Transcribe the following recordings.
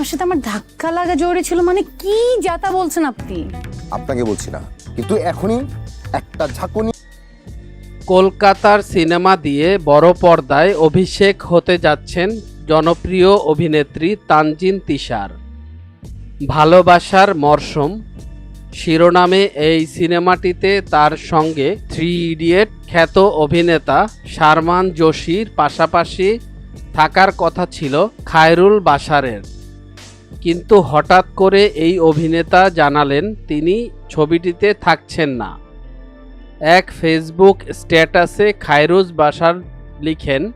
আপনার সাথে আমার ধাক্কা লাগা জড়ে ছিল মানে কি যাতা বলছেন আপনি? আপনাকে বলছি না। কিন্তু এখনই একটা ঝাঁকুনি কলকাতার সিনেমা দিয়ে বড় পর্দায় অভিষেক হতে যাচ্ছেন জনপ্রিয় অভিনেত্রী তানজিন তিশার। ভালোবাসার মরশুম। শিরোনামে এই সিনেমাটিতে তার সঙ্গে থ্রি ইডিয়েট খ্যাত অভিনেতা শারমান জোশীর পাশাপাশি থাকার কথা ছিল খায়রুল বাশারের। কিন্তু হঠাৎ করে এই অভিনেতা জানালেন তিনি ছবিটিতে থাকছেন না। এক ফেসবুক স্ট্যাটাসে খায়রুজ বাসার লিখেন,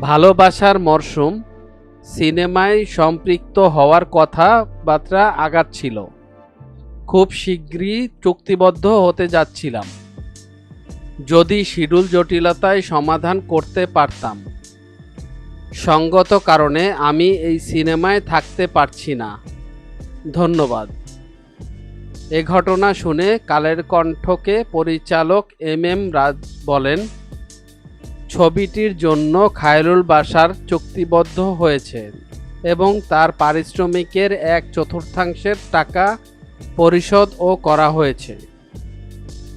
ভালোবাসার মরশুম, সিনেমায় সম্পৃক্ত হওয়ার কথাবার্তা আগাচ্ছিল খুব শীঘ্রই চুক্তিবদ্ধ হতে যাচ্ছিলাম। যদি শিডিউল জটিলতায় সমাধান করতে পারতাম। সঙ্গত কারণে আমি এই সিনেমায় থাকতে পারছি না। ধন্যবাদ। এ ঘটনা শুনে কালের কণ্ঠকে পরিচালক এম এম রাজ বলেন, ছবিটির জন্য খায়রুল বাসার চুক্তিবদ্ধ হয়েছে এবং তার পারিশ্রমিকের এক চতুর্থাংশের টাকা পরিশোধও করা হয়েছে।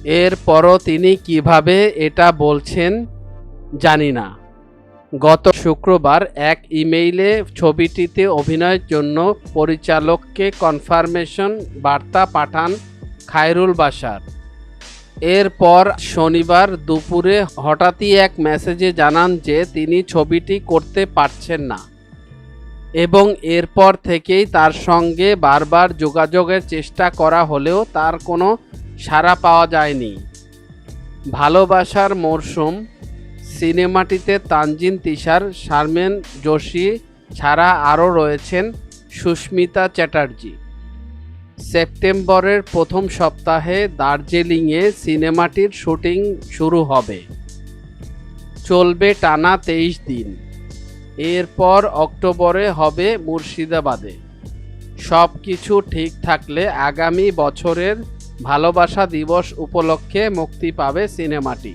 এরপরও তিনি কীভাবে এটা বলছেন জানি না। গত শুক্রবার এক ইমেইলে ছবিটিতে অভিনয়ের জন্য পরিচালককে কনফার্মেশন বার্তা পাঠান খায়রুল বাশার। এরপর শনিবার দুপুরে হঠাৎই এক মেসেজে জানান যে তিনি ছবিটি করতে পারছেন না এবং এরপর থেকেই তার সঙ্গে বারবার যোগাযোগের চেষ্টা করা হলেও তার কোনো সাড়া পাওয়া যায়নি। ভালোবাসার মরশুম সিনেমাটিতে তানজিন, তিশার, শারমেন যোশী ছাড়া আরও রয়েছেন সুস্মিতা চ্যাটার্জি। সেপ্টেম্বরের প্রথম সপ্তাহে দার্জিলিংয়ে সিনেমাটির শুটিং শুরু হবে। চলবে টানা তেইশ দিন। এরপর অক্টোবরে হবে মুর্শিদাবাদে। সব কিছু ঠিক থাকলে আগামী বছরের ভালোবাসা দিবস উপলক্ষে মুক্তি পাবে সিনেমাটি।